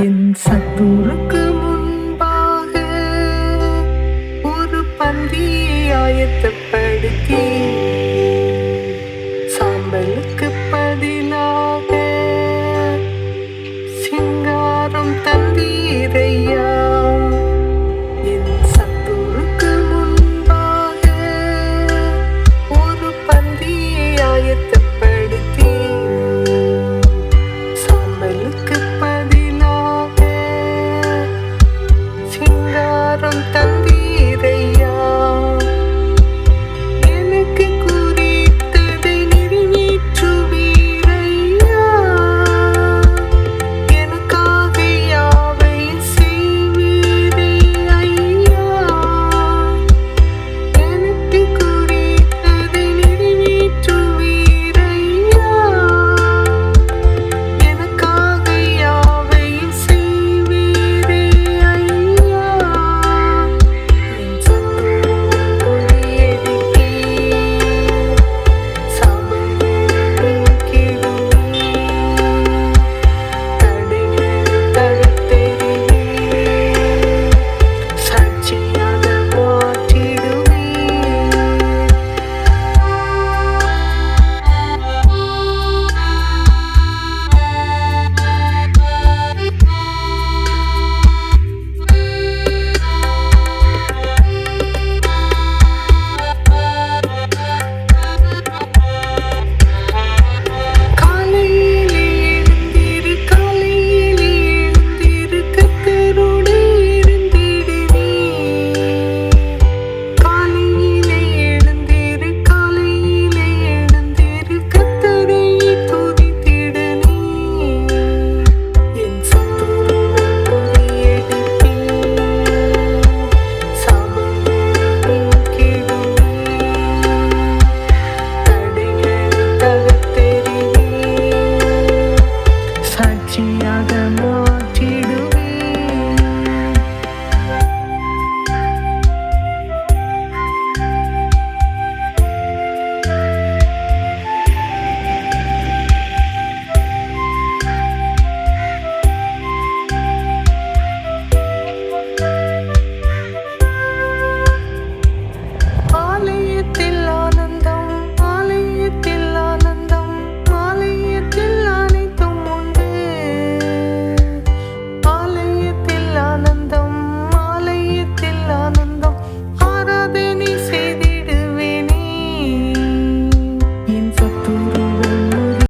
என் சத்துருக்கு முன்பாக ஒரு பந்தி ஆயத்தப்ப